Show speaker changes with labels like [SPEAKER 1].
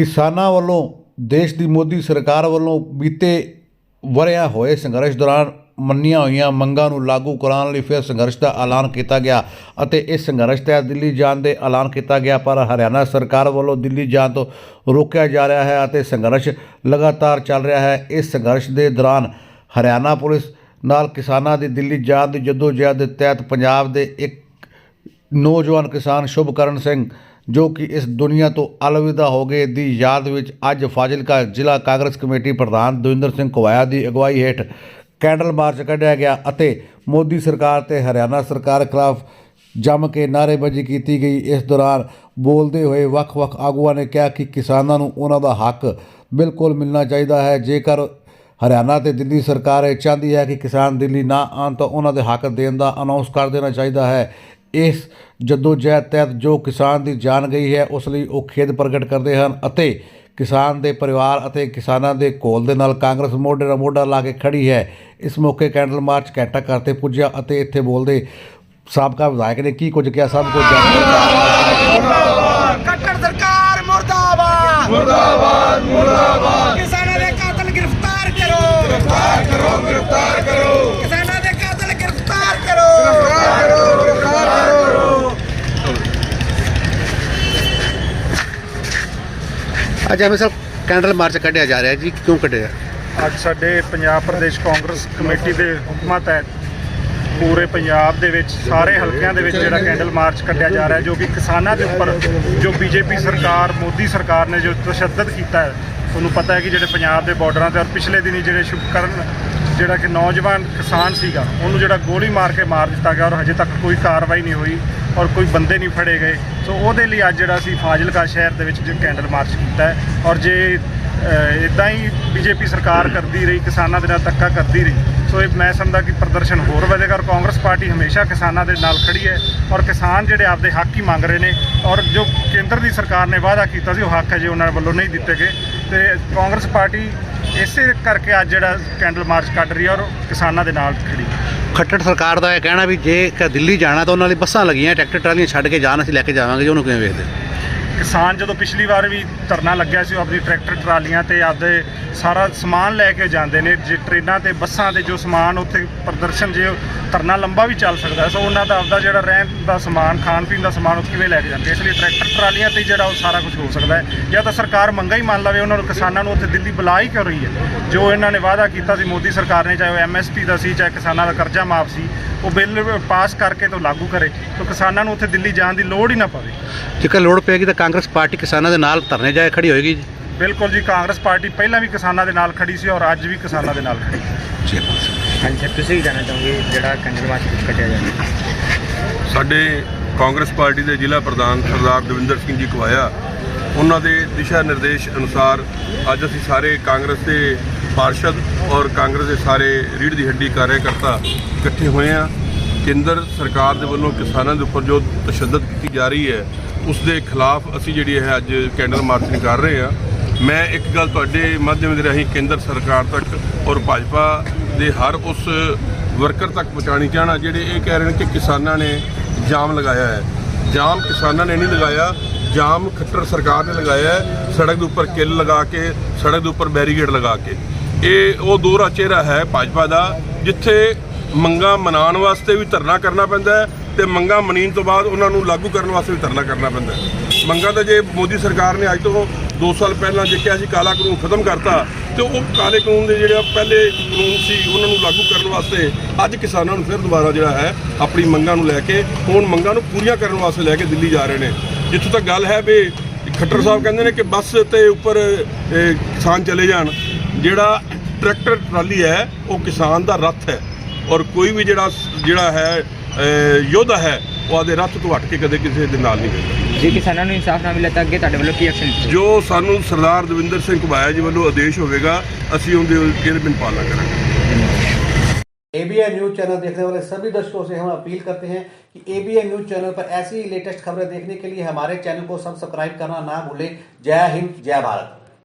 [SPEAKER 1] ਕਿਸਾਨਾਂ ਵੱਲੋਂ ਦੇਸ਼ ਦੀ ਮੋਦੀ ਸਰਕਾਰ ਵੱਲੋਂ ਬੀਤੇ ਵਰਿਆਂ ਹੋਏ ਸੰਘਰਸ਼ ਦੌਰਾਨ ਮੰਨੀਆਂ ਹੋਈਆਂ ਮੰਗਾਂ ਨੂੰ ਲਾਗੂ ਕਰਾਉਣ ਲਈ ਫਿਰ ਸੰਘਰਸ਼ ਦਾ ਐਲਾਨ ਕੀਤਾ ਗਿਆ ਅਤੇ ਇਸ ਸੰਘਰਸ਼ ਤਹਿਤ ਦਿੱਲੀ ਜਾਣ ਦੇ ਐਲਾਨ ਕੀਤਾ ਗਿਆ, ਪਰ ਹਰਿਆਣਾ ਸਰਕਾਰ ਵੱਲੋਂ ਦਿੱਲੀ ਜਾਣ ਤੋਂ ਰੋਕਿਆ ਜਾ ਰਿਹਾ ਹੈ ਅਤੇ ਸੰਘਰਸ਼ ਲਗਾਤਾਰ ਚੱਲ ਰਿਹਾ ਹੈ। ਇਸ ਸੰਘਰਸ਼ ਦੇ ਦੌਰਾਨ ਹਰਿਆਣਾ ਪੁਲਿਸ ਨਾਲ ਕਿਸਾਨਾਂ ਦੀ ਦਿੱਲੀ ਜਾਣ ਦੀ ਜਦੋਜਹਿਦ ਦੇ ਤਹਿਤ ਪੰਜਾਬ ਦੇ ਇੱਕ ਨੌਜਵਾਨ ਕਿਸਾਨ ਸ਼ੁਭਕਰਨ ਸਿੰਘ ਜੋ ਕਿ ਇਸ ਦੁਨੀਆ ਤੋਂ ਅਲਵਿਦਾ ਹੋ ਗਏ ਦੀ ਯਾਦ ਵਿੱਚ ਅੱਜ ਫਾਜ਼ਿਲਕਾ ਜ਼ਿਲ੍ਹਾ ਕਾਂਗਰਸ ਕਮੇਟੀ ਪ੍ਰਧਾਨ ਦਵਿੰਦਰ ਸਿੰਘ ਕੁਵਾਇਆ ਦੀ ਅਗਵਾਈ ਹੇਠ ਕੈਂਡਲ ਮਾਰਚ ਕੱਢਿਆ ਗਿਆ ਅਤੇ ਮੋਦੀ ਸਰਕਾਰ ਤੇ ਹਰਿਆਣਾ ਸਰਕਾਰ ਖਿਲਾਫ ਜੰਮ ਕੇ ਨਾਅਰੇਬਾਜ਼ੀ ਕੀਤੀ ਗਈ। ਇਸ ਦੌਰਾਨ ਬੋਲਦੇ ਹੋਏ ਵੱਖ-ਵੱਖ ਆਗੂਆਂ ਨੇ ਕਿਹਾ ਕਿ ਕਿਸਾਨਾਂ ਨੂੰ ਉਹਨਾਂ ਦਾ ਹੱਕ ਬਿਲਕੁਲ ਮਿਲਣਾ ਚਾਹੀਦਾ ਹੈ। ਜੇਕਰ ਹਰਿਆਣਾ ਤੇ ਦਿੱਲੀ ਸਰਕਾਰ ਇਹ ਚਾਹੁੰਦੀ ਹੈ ਕਿ ਕਿਸਾਨ ਦਿੱਲੀ ਨਾ ਆਉਣ ਤਾਂ ਉਹਨਾਂ ਦੇ ਹੱਕ ਦੇਣ ਦਾ ਅਨਾਉਂਸ ਕਰ ਦੇਣਾ ਚਾਹੀਦਾ ਹੈ। ਇਸ ਜਦੋਜਹਿਦ ਤਹਿਤ ਜੋ ਕਿਸਾਨ ਦੀ ਜਾਨ ਗਈ ਹੈ, ਉਸ ਲਈ ਉਹ ਖੇਦ ਪ੍ਰਗਟ ਕਰਦੇ ਹਨ ਅਤੇ ਕਿਸਾਨ ਦੇ ਪਰਿਵਾਰ ਅਤੇ ਕਿਸਾਨਾਂ ਦੇ ਕੋਲ ਦੇ ਨਾਲ ਕਾਂਗਰਸ ਮੋਢੇ ਨਾਲ ਮੋਢਾ ਲਾ ਕੇ ਖੜੀ ਹੈ। ਇਸ ਮੌਕੇ ਕੈਂਡਲ ਮਾਰਚ ਕੈਂਟਾ ਕਰਤੇ ਪੁੱਜਿਆ ਅਤੇ ਇੱਥੇ ਬੋਲਦੇ ਸਾਬਕਾ ਵਿਧਾਇਕ ਨੇ ਕੀ ਕੁਝ ਕਿਹਾ, ਸਭ ਕੁਝ ਜਾਣਕਾਰੀ
[SPEAKER 2] ਕੱਟੜ ਸਰਕਾਰ ਮੁਰਦਾਬਾਦ ਮੁਰਦਾਬਾਦ ਮੁਰਦਾਬਾਦ ਕਿਸਾਨਾਂ ਦੇ ਕਾਤਲ ਗ੍ਰਿਫਤਾਰ ਕਰੋ ਗ੍ਰਿਫਤਾਰ ਕਰੋ ਗ੍ਰਿਫਤਾਰ ਕਰੋ ਕਿਸਾਨਾਂ ਦੇ ਕਾਤਲ ਗ੍ਰਿਫਤਾਰ ਕਰੋ ਗ੍ਰਿਫਤਾਰ ਕਰੋ ਗ੍ਰਿਫਤਾਰ ਕਰੋ
[SPEAKER 3] ਅੱਜ ਐਵੇਂ ਸਭ ਕੈਂਡਲ ਮਾਰਚ ਕੱਢਿਆ ਜਾ ਰਿਹਾ ਜੀ, ਕਿਉਂ ਕੱਢਿਆ?
[SPEAKER 4] ਅੱਜ ਸਾਡੇ ਪੰਜਾਬ ਪ੍ਰਦੇਸ਼ ਕਾਂਗਰਸ ਕਮੇਟੀ ਦੇ ਹੁਕਮਾਂ ਤਹਿਤ ਪੂਰੇ ਪੰਜਾਬ ਦੇ ਵਿੱਚ, ਸਾਰੇ ਹਲਕਿਆਂ ਦੇ ਵਿੱਚ ਜਿਹੜਾ ਕੈਂਡਲ ਮਾਰਚ ਕੱਢਿਆ ਜਾ ਰਿਹਾ, ਜੋ ਕਿ ਕਿਸਾਨਾਂ ਦੇ ਉੱਪਰ, ਜੋ ਬੀਜੇਪੀ ਸਰਕਾਰ, ਮੋਦੀ ਸਰਕਾਰ ਨੇ ਜੋ ਤਸ਼ੱਦਦ ਕੀਤਾ ਹੈ, ਤੁਹਾਨੂੰ ਪਤਾ ਹੈ ਕਿ ਜਿਹੜੇ ਪੰਜਾਬ ਦੇ ਬਾਰਡਰਾਂ ਤੇ ਔਰ ਪਿਛਲੇ ਦਿਨੀ ਜਿਹੜੇ ਸ਼ੁਭਕਰਨ, ਜਿਹੜਾ ਕਿ ਨੌਜਵਾਨ ਕਿਸਾਨ ਸੀਗਾ, ਉਹਨੂੰ ਜਿਹੜਾ ਗੋਲੀ ਮਾਰ ਕੇ ਮਾਰ ਦਿੱਤਾ ਗਿਆ ਔਰ ਹਜੇ ਤੱਕ ਕੋਈ ਕਾਰਵਾਈ ਨਹੀਂ ਹੋਈ। ਔਰ ਕੋਈ ਬੰਦੇ ਨਹੀਂ ਫੜੇ ਗਏ। ਸੋ ਉਹਦੇ ਲਈ ਅੱਜ ਜਿਹੜਾ ਅਸੀਂ ਫਾਜ਼ਿਲਕਾ ਸ਼ਹਿਰ ਦੇ ਵਿੱਚ ਜੋ ਕੈਂਡਲ ਮਾਰਚ ਕੀਤਾ ਔਰ ਜੇ ਇਦਾਂ ਹੀ ਬੀਜੇਪੀ ਸਰਕਾਰ ਕਰਦੀ ਰਹੀ, ਕਿਸਾਨਾਂ ਦੇ ਨਾਲ ਧੱਕਾ ਕਰਦੀ ਰਹੀ। ਸੋ ਇਹ ਮੈਂ ਸਮਝਦਾ ਕਿ ਪ੍ਰਦਰਸ਼ਨ ਹੋਰ ਵਧੇਗਾ ਔਰ ਕਾਂਗਰਸ ਪਾਰਟੀ ਹਮੇਸ਼ਾ ਕਿਸਾਨਾਂ ਦੇ ਨਾਲ ਖੜੀ ਹੈ ਔਰ ਕਿਸਾਨ ਜਿਹੜੇ ਆਪਦੇ ਹੱਕ ਹੀ ਮੰਗ ਰਹੇ ਨੇ ਔਰ ਜੋ ਕੇਂਦਰ ਦੀ ਸਰਕਾਰ ਨੇ ਵਾਅਦਾ ਕੀਤਾ ਸੀ, ਉਹ ਹੱਕ ਅਜੇ ਉਹਨਾਂ ਵੱਲੋਂ ਨਹੀਂ ਦਿੱਤੇ ਗਏ। ਤੇ ਕਾਂਗਰਸ ਪਾਰਟੀ ਇਸੇ ਕਰਕੇ ਅੱਜ ਜਿਹੜਾ ਕੈਂਡਲ ਮਾਰਚ ਕੱਢ ਰਹੀ ਹੈ ਔਰ ਕਿਸਾਨਾਂ ਦੇ ਨਾਲ ਖੜੀ ਹੈ।
[SPEAKER 3] ਖੱਟੜ ਸਰਕਾਰ ਦਾ ਇਹ ਕਹਿਣਾ ਵੀ ਜੇ ਦਿੱਲੀ ਜਾਣਾ ਤਾਂ ਉਹਨਾਂ ਲਈ ਬੱਸਾਂ ਲੱਗੀਆਂ, ਟਰੈਕਟਰ, ਟਰਾਲੀਆਂ ਛੱਡ ਕੇ ਜਾਣ, ਅਸੀਂ ਲੈ ਕੇ ਜਾਵਾਂਗੇ, ਜੀ ਉਹਨੂੰ ਕਿਵੇਂ ਵੇਖਦੇ?
[SPEAKER 4] ਕਿਸਾਨ ਜਦੋਂ ਪਿਛਲੀ ਵਾਰ ਵੀ ਧਰਨਾ ਲੱਗਿਆ ਸੀ ਉਹ ਆਪਣੀ ਟਰੈਕਟਰ, ਟਰਾਲੀਆਂ ਤੇ ਆਪਦੇ ਸਾਰਾ ਸਮਾਨ ਲੈ ਕੇ ਜਾਂਦੇ ਨੇ, ਜੇ ਟ੍ਰੇਨਾਂ ਤੇ ਬੱਸਾਂ ਤੇ ਜੋ ਸਮਾਨ ਉੱਥੇ ਪ੍ਰਦਰਸ਼ਨ ਜੇ ਧਰਨਾ ਲੰਬਾ ਵੀ ਚੱਲ ਸਕਦਾ ਸੋ ਉਹਨਾਂ ਦਾ ਆਪਦਾ ਜਿਹੜਾ ਰਹਿਣ ਦਾ ਸਮਾਨ, ਖਾਣ ਪੀਣ ਦਾ ਸਮਾਨ ਉਹ ਕਿਵੇਂ ਲੈ ਕੇ ਜਾਂਦੇ ਇਸ ਲਈ ਟਰੈਕਟਰ, ਟਰਾਲੀਆਂ ਤੇ ਜਿਹੜਾ ਉਹ ਸਾਰਾ ਕੁਝ ਹੋ ਸਕਦਾ ਹੈ। ਜਾਂ ਤਾਂ ਸਰਕਾਰ ਮੰਗਾ ਹੀ ਮੰਨ ਲਵੇ, ਉਹਨਾਂ ਨੂੰ ਕਿਸਾਨਾਂ ਨੂੰ ਉੱਥੇ ਦਿੱਲੀ ਬੁਲਾ ਹੀ ਕਿਉਂ ਰਹੀ ਹੈ? ਜੋ ਇਹਨਾਂ ਨੇ ਵਾਅਦਾ ਕੀਤਾ ਸੀ, ਮੋਦੀ ਸਰਕਾਰ ਨੇ, ਚਾਹੇ ਉਹ ਐਮਐਸਪੀ ਦਾ ਸੀ, ਚਾਹੇ ਕਿਸਾਨਾਂ ਦਾ ਕਰਜ਼ਾ ਮਾਫ ਸੀ, ਉਹ ਬਿੱਲ ਪਾਸ ਕਰਕੇ ਤੋਂ ਲਾਗੂ ਕਰੇ, ਤਾਂ ਕਿਸਾਨਾਂ ਨੂੰ ਉੱਥੇ ਦਿੱਲੀ ਜਾਣ ਦੀ ਲੋੜ ਹੀ ਨਾ ਪਵੇ।
[SPEAKER 3] ਜੇਕਰ ਲੋੜ ਪਏਗੀ ਤਾਂ ਕਾਂਗਰਸ ਪਾਰਟੀ ਕਿਸਾਨਾਂ ਦੇ ਨਾਲ ਧਰਨੇ ਜਾਏ ਖੜੀ ਹੋਏਗੀ ਜੀ?
[SPEAKER 4] ਬਿਲਕੁਲ ਜੀ ਕਾਂਗਰਸ ਪਾਰਟੀ ਪਹਿਲਾਂ ਵੀ ਕਿਸਾਨਾਂ ਦੇ ਨਾਲ ਖੜੀ ਸੀ ਔਰ ਅੱਜ ਵੀ ਕਿਸਾਨਾਂ ਦੇ ਨਾਲ ਖੜੀ ਹੈ
[SPEAKER 3] ਜੀ
[SPEAKER 5] ਹਾਂਜੀ ਤੁਸੀਂ ਕੀ ਕਹਿਣਾ ਚਾਹੋਗੇ? ਜਿਹੜਾ ਮਾਰਚ ਕੱਟਿਆ ਜਾ ਰਿਹਾ।
[SPEAKER 6] ਸਾਡੇ ਕਾਂਗਰਸ ਪਾਰਟੀ ਦੇ ਜ਼ਿਲ੍ਹਾ ਪ੍ਰਧਾਨ ਸਰਦਾਰ ਦਵਿੰਦਰ ਸਿੰਘ ਜੀ ਕਵਾਇਆ ਉਹਨਾਂ ਦੇ ਦਿਸ਼ਾ ਨਿਰਦੇਸ਼ ਅਨੁਸਾਰ ਅੱਜ ਅਸੀਂ ਸਾਰੇ ਕਾਂਗਰਸ ਦੇ ਪਾਰਸ਼ਦ ਔਰ ਕਾਂਗਰਸ ਦੇ ਸਾਰੇ ਰੀੜ ਦੀ ਹੱਡੀ ਕਾਰਜਕਰਤਾ ਇਕੱਠੇ ਹੋਏ ਆ ਕੇਂਦਰ ਸਰਕਾਰ ਦੇ ਵੱਲੋਂ ਕਿਸਾਨਾਂ ਦੇ ਉੱਪਰ ਜੋ ਤਸ਼ੱਦਦ ਕੀਤੀ ਜਾ ਰਹੀ ਹੈ ਉਸ ਦੇ ਖਿਲਾਫ ਅਸੀਂ ਜਿਹੜੀ ਹੈ ਅੱਜ ਕੈਂਡਲ ਮਾਰਚਿੰਗ ਕਰ ਰਹੇ ਹਾਂ। ਮੈਂ ਇੱਕ ਗੱਲ ਤੁਹਾਡੇ ਮਾਧਿਅਮ ਦੇ ਰਾਹੀਂ ਕੇਂਦਰ ਸਰਕਾਰ ਤੱਕ ਔਰ ਭਾਜਪਾ ਦੇ ਹਰ ਉਸ ਵਰਕਰ ਤੱਕ ਪਹੁੰਚਾਉਣੀ ਚਾਹਣਾ ਜਿਹੜੇ ਇਹ ਕਹਿ ਰਹੇ ਨੇ ਕਿ ਕਿਸਾਨਾਂ ਨੇ ਜਾਮ ਲਗਾਇਆ ਹੈ। ਜਾਮ ਕਿਸਾਨਾਂ ਨੇ ਨਹੀਂ ਲਗਾਇਆ, ਜਾਮ ਖੱਟਰ ਸਰਕਾਰ ਨੇ ਲਗਾਇਆ ਹੈ, ਸੜਕ ਦੇ ਉੱਪਰ ਕਿੱਲ ਲਗਾ ਕੇ, ਸੜਕ ਦੇ ਉੱਪਰ ਬੈਰੀਗੇਡ ਲਗਾ ਕੇ। ਇਹ ਉਹ ਦੋਹਰਾ ਚਿਹਰਾ ਹੈ ਭਾਜਪਾ ਦਾ, ਜਿੱਥੇ ਮੰਗਾਂ ਮਨਾਉਣ ਵਾਸਤੇ ਵੀ ਧਰਨਾ ਕਰਨਾ ਪੈਂਦਾ ਹੈ ਤੇ ਮੰਗਾਂ ਮਨੀਨ ਤੋਂ ਬਾਅਦ ਉਹਨਾਂ ਨੂੰ ਲਾਗੂ ਕਰਨ ਵਾਸਤੇ ਵੀ ਧਰਨਾ ਕਰਨਾ ਪੈਂਦਾ ਹੈ। ਮੰਗਾਂ ਤਾਂ ਜੇ ਮੋਦੀ ਸਰਕਾਰ ਨੇ ਅੱਜ ਤੋਂ 2 ਸਾਲ ਪਹਿਲਾਂ ਜੇ ਕਿਹਾ ਸੀ ਕਾਲਾ ਕਾਨੂੰਨ ਖਤਮ ਕਰਤਾ, ਤੇ ਉਹ ਕਾਲੇ ਕਾਨੂੰਨ ਦੇ ਜਿਹੜੇ ਪਹਿਲੇ ਕਾਨੂੰਨ ਸੀ, ਉਹਨਾਂ ਨੂੰ ਲਾਗੂ ਕਰਨ ਵਾਸਤੇ ਅੱਜ ਕਿਸਾਨਾਂ ਨੂੰ ਫਿਰ ਦੁਬਾਰਾ ਜਿਹੜਾ ਹੈ, ਆਪਣੀ ਮੰਗਾਂ ਨੂੰ ਲੈ ਕੇ, ਹੁਣ ਮੰਗਾਂ ਨੂੰ ਪੂਰੀਆਂ ਕਰਨ ਵਾਸਤੇ ਲੈ ਕੇ ਦਿੱਲੀ ਜਾ ਰਹੇ ਨੇ। ਜਿੱਥੋਂ ਤੱਕ ਗੱਲ ਹੈ ਵੀ ਖੱਟਰ ਸਾਹਿਬ ਕਹਿੰਦੇ ਨੇ ਕਿ ਬੱਸ ਤੇ ਉੱਪਰ ਕਿਸਾਨ ਚਲੇ ਜਾਣ, ਜਿਹੜਾ ਟਰੈਕਟਰ ਟਰਾਲੀ ਹੈ, ਉਹ ਕਿਸਾਨ ਦਾ ਰੱਥ ਹੈ। ਔਰ ਕੋਈ ਵੀ ਜਿਹੜਾ ਜਿਹੜਾ ਹੈ ਯੋਧਾ ਹੈ ਉਹ ਆਦੇ ਰੱਥ ਤੋਂ ਹਟ ਕੇ ਕਦੇ ਕਿਸੇ ਦੇ ਨਾਲ ਨਹੀਂ ਮਿਲਦਾ
[SPEAKER 5] ਜੇ ਕਿਸਾਨਾਂ ਨੂੰ ਇਨਸਾਫ ਨਾ ਮਿਲੇ ਤਾਂ ਅੱਗੇ ਤੁਹਾਡੇ ਵੱਲੋਂ ਕੀ ਐਕਸ਼ਨ ਲਿੱਤਾ
[SPEAKER 6] ਜੋ ਸਾਨੂੰ ਸਰਦਾਰ ਦਵਿੰਦਰ ਸਿੰਘ ਘੁਬਾਇਆ ਜੀ ਵੱਲੋਂ ਆਦੇਸ਼ ਹੋਵੇਗਾ ਅਸੀਂ ਉਹਦੇ ਕਿਰਪਨ ਪਾਲਣਾ ਕਰਾਂਗੇ
[SPEAKER 1] एबीएन न्यूज चैनल देखने वाले सभी दर्शकों से हम अपील करते हैं कि एबीएन न्यूज चैनल पर ऐसी ही लेटेस्ट खबरें देखने के लिए हमारे चैनल को सब्सक्राइब करना ना भूलें जय हिंद जय भारत